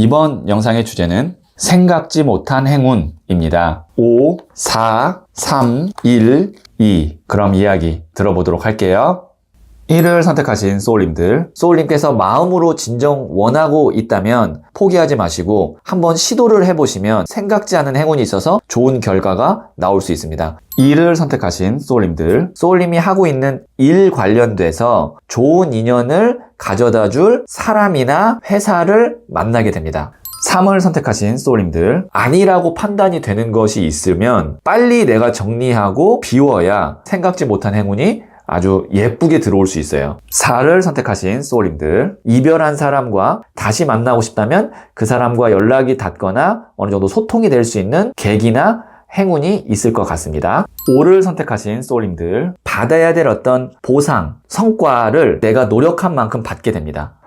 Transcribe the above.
이번 영상의 주제는 생각지 못한 행운입니다. 5, 4, 3, 1, 2. 그럼 이야기 들어보도록 할게요. 1을 선택하신 소울님들, 소울님께서 마음으로 진정 원하고 있다면 포기하지 마시고 한번 시도를 해보시면 생각지 않은 행운이 있어서 좋은 결과가 나올 수 있습니다. 2를 선택하신 소울님들, 소울님이 하고 있는 일 관련돼서 좋은 인연을 가져다 줄 사람이나 회사를 만나게 됩니다. 3을 선택하신 소울님들 아니라고 판단이 되는 것이 있으면 빨리 내가 정리하고 비워야 생각지 못한 행운이 아주 예쁘게 들어올 수 있어요. 4를 선택하신 소울님들 이별한 사람과 다시 만나고 싶다면 그 사람과 연락이 닿거나 어느 정도 소통이 될 수 있는 계기나 행운이 있을 것 같습니다. 5를 선택하신 소울님들 받아야 될 어떤 보상, 성과를 내가 노력한 만큼 받게 됩니다.